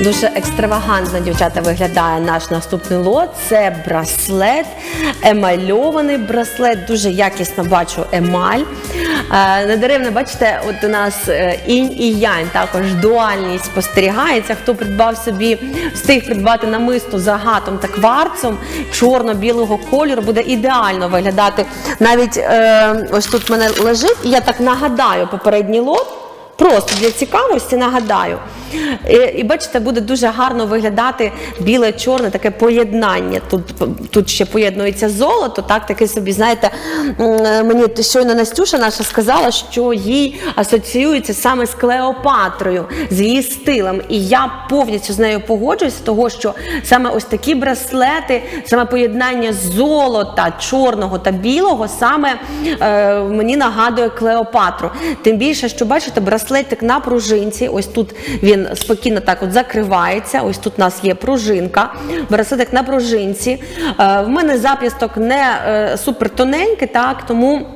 Дуже екстравагантно, дівчата, виглядає наш наступний лот. Це браслет, емальований браслет. Дуже якісно бачу емаль. Е, Недаремно, бачите, от у нас е, інь і янь, також дуальність спостерігається. Хто придбав собі, встиг придбати намисто з агатом та кварцом чорно-білого кольору, буде ідеально виглядати. Навіть е, ось тут в мене лежить, і я так нагадаю попередній лот. Просто для цікавості нагадаю. І, і бачите, буде дуже гарно виглядати біле-чорне таке поєднання. Тут, тут ще поєднується золото, так таке собі, знаєте, мені щойно Настюша наша сказала, що їй асоціюється саме з Клеопатрою, з її стилем. І я повністю з нею погоджуюся, того що саме ось такі браслети, саме поєднання золота, чорного та білого, саме е, мені нагадує Клеопатру. Тим більше, що бачите, браслетик на пружинці. Ось тут він спокійно так от закривається. Ось тут у нас є пружинка. Браслетик на пружинці. Е, в мене зап'ясток не е, супер тоненький, так тому.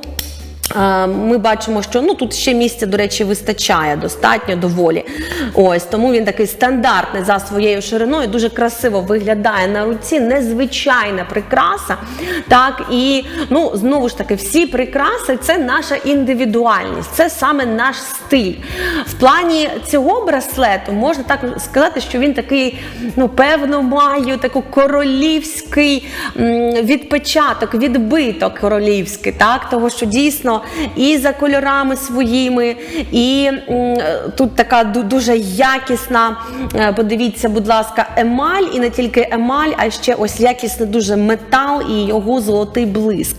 Ми бачимо, що ну тут ще місця, до речі, вистачає достатньо доволі. Ось тому він такий стандартний за своєю шириною, дуже красиво виглядає на руці, незвичайна прикраса. Так і ну знову ж таки, всі прикраси це наша індивідуальність, це саме наш стиль. В плані цього браслету можна так сказати, що він такий, ну певно, має таку королівський відпечаток, відбиток королівський, так того, що дійсно і за кольорами своїми, і тут така дуже якісна. е, Подивіться, будь ласка, емаль, і не тільки емаль, а ще ось якісний дуже метал і його золотий блиск.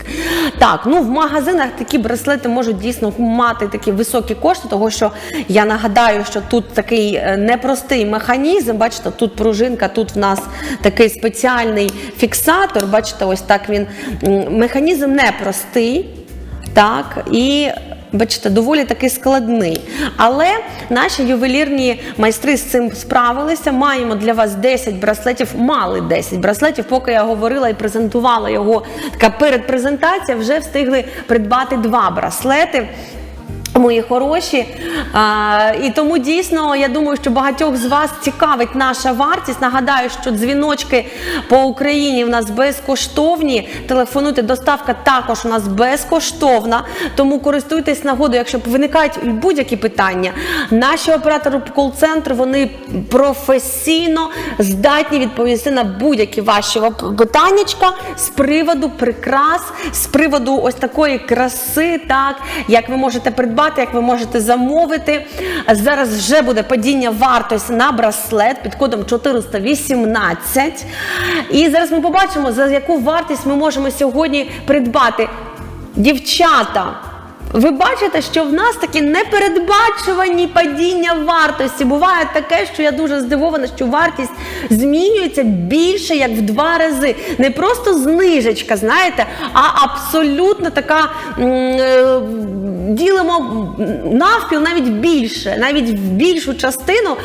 Так, ну в магазинах такі браслети можуть дійсно мати такі високі кошти, того що я нагадаю, що тут такий е, непростий механізм. Бачите, тут пружинка, тут в нас такий спеціальний фіксатор. Бачите, ось так він механізм непростий. Так, і бачите, доволі таки складний. Але наші ювелірні майстри з цим справилися. Маємо для вас 10 браслетів, мали 10 браслетів. Поки я говорила і презентувала його така передпрезентація, вже встигли придбати два браслети. Мої хороші, а, і тому дійсно я думаю, що багатьох з вас цікавить наша вартість. Нагадаю, що дзвіночки по Україні в нас безкоштовні. Телефонуйте, доставка також у нас безкоштовна. Тому користуйтесь нагодою, якщо виникають будь-які питання. Наші оператори кол-центру вони професійно здатні відповісти на будь-які ваші питаннячка з приводу прикрас, з приводу ось такої краси, так як ви можете придбати, як ви можете замовити. Зараз вже буде падіння вартості на браслет під кодом 418. І зараз ми побачимо, за яку вартість ми можемо сьогодні придбати. Дівчата. Ви бачите, що в нас такі непередбачувані падіння вартості. Буває таке, що я дуже здивована, що вартість змінюється більше як в два рази. Не просто знижечка, знаєте, а абсолютно така е, ділимо навпіл навіть більше, навіть в більшу частину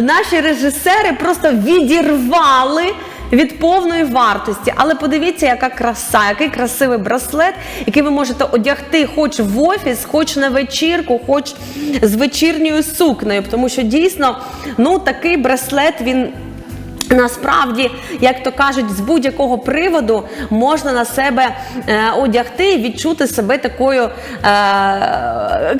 наші режисери просто відірвали від повної вартості. Але подивіться, яка краса, який красивий браслет, який ви можете одягти хоч в офіс, хоч на вечірку, хоч з вечірньою сукнею. Тому що дійсно ну, такий браслет він. Насправді, як то кажуть, з будь-якого приводу можна на себе е, одягти і відчути себе такою е,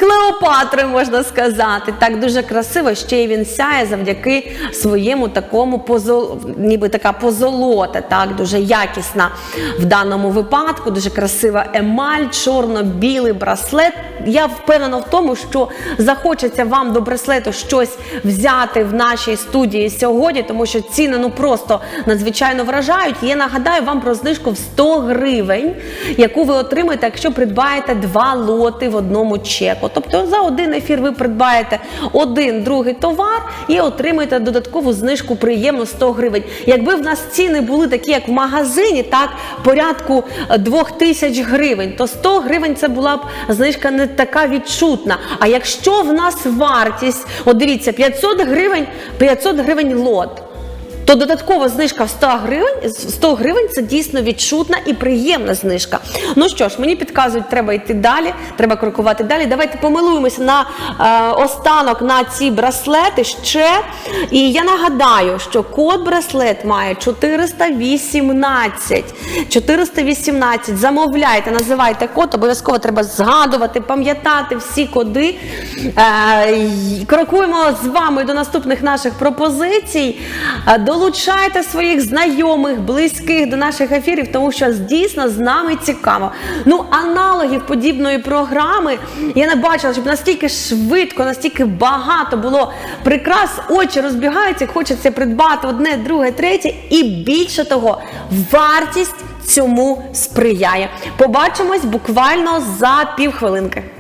Клеопатрою, можна сказати. Так дуже красиво, ще й він сяє завдяки своєму такому позол... ніби така позолота, так дуже якісна в даному випадку, дуже красива емаль, чорно-білий браслет. Я впевнена в тому, що захочеться вам до браслету щось взяти в нашій студії сьогодні, тому що ціни ну просто надзвичайно вражають. Я нагадаю вам про знижку в 100 гривень, яку ви отримаєте, якщо придбаєте два лоти в одному чеку. Тобто за один ефір ви придбаєте один другий товар і отримаєте додаткову знижку приємно 100 гривень. Якби в нас ціни були такі, як в магазині, так порядку 2000 гривень, то 100 гривень це була б знижка не така відчутна. А якщо в нас вартість, от дивіться, 500 гривень, 500 гривень лот. То додаткова знижка в 100 гривень, 100 гривень це дійсно відчутна і приємна знижка. Ну що ж, мені підказують, треба йти далі, треба крокувати далі. Давайте помилуємося на е, останок на ці браслети ще. І я нагадаю, що код браслет має 418. 418. Замовляйте, називайте код, обов'язково треба згадувати, пам'ятати всі коди. Е, крокуємо з вами до наступних наших пропозицій. Е, Долучайте своїх знайомих, близьких до наших ефірів, тому що дійсно з нами цікаво. Ну, аналогів подібної програми я не бачила, щоб настільки швидко, настільки багато було прикрас, очі розбігаються, хочеться придбати одне, друге, третє, і більше того, вартість цьому сприяє. Побачимось буквально за півхвилинки.